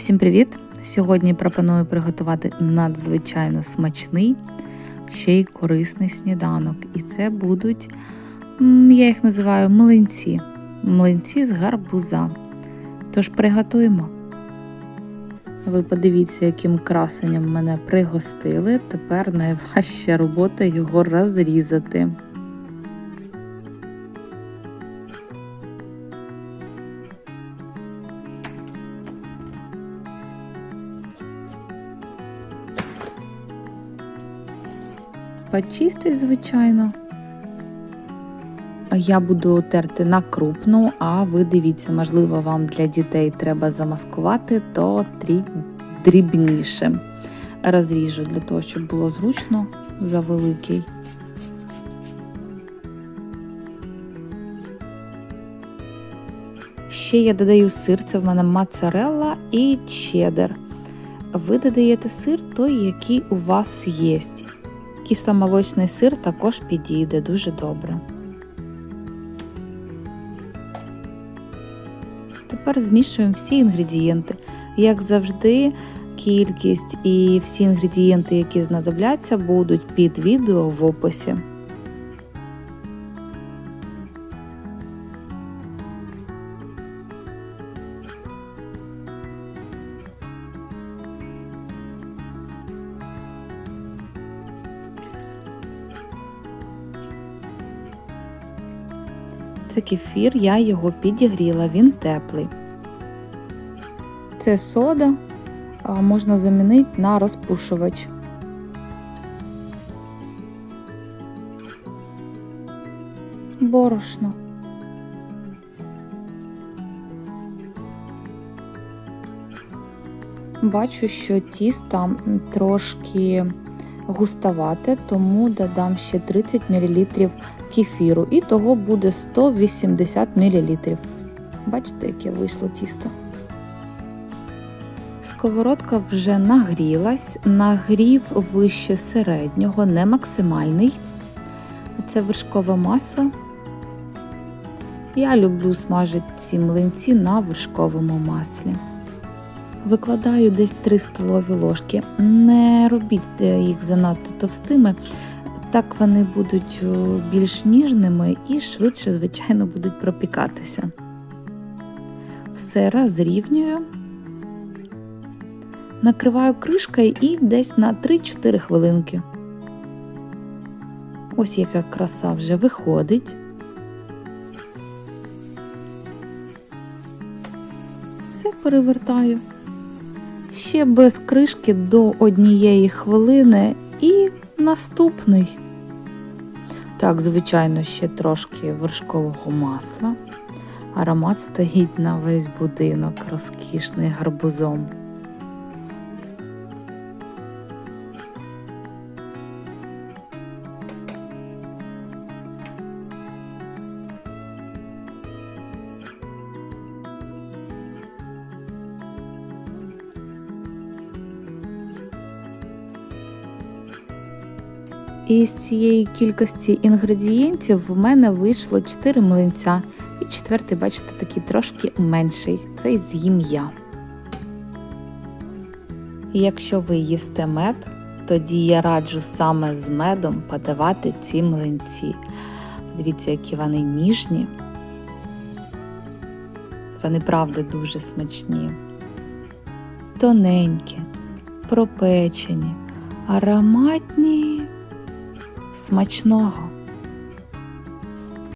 Всім привіт! Сьогодні пропоную приготувати надзвичайно смачний, ще й корисний сніданок. І це будуть, я їх називаю млинці. Млинці з гарбуза. Тож приготуємо. Ви подивіться, яким красенням мене пригостили. Тепер найважча робота його розрізати. Почистить, звичайно. Я буду терти на крупну, а ви дивіться, можливо, вам для дітей треба замаскувати, то дрібніше розріжу для того, щоб було зручно за великий. Ще я додаю сир, це в мене моцарелла і чеддер. Ви додаєте сир той, який у вас є. Кисломолочний сир також підійде дуже добре. Тепер змішуємо всі інгредієнти. Як завжди, кількість і всі інгредієнти, які знадобляться, будуть під відео в описі. Це кефір, я його підігріла, він теплий. Це сода, можна замінити на розпушувач. Борошно. Бачу, що тісто трошки густовате, тому додам ще 30 мл кефіру, і того буде 180 мл. Бачите, яке вийшло тісто. Сковородка вже нагрілась, нагрів вище середнього, не максимальний. Це вершкове масло. Я люблю смажити ці млинці на вершковому маслі. Викладаю десь 3 столові ложки. Не робіть їх занадто товстими, так вони будуть більш ніжними і швидше, звичайно, будуть пропікатися. Все розрівнюю, накриваю кришкою і десь на 3-4 хвилинки. Ось яка краса вже виходить. Все перевертаю. Ще без кришки до однієї хвилини і наступний. Так, звичайно, ще трошки вершкового масла. Аромат стоїть на весь будинок, розкішний гарбузом. І з цієї кількості інгредієнтів в мене вийшло 4 млинця. І четвертий, бачите, такий трошки менший. Це з'їм я. І якщо ви їсте мед, тоді я раджу саме з медом подавати ці млинці. Дивіться, які вони ніжні. Вони, правда, дуже смачні, тоненькі, пропечені, ароматні смачного!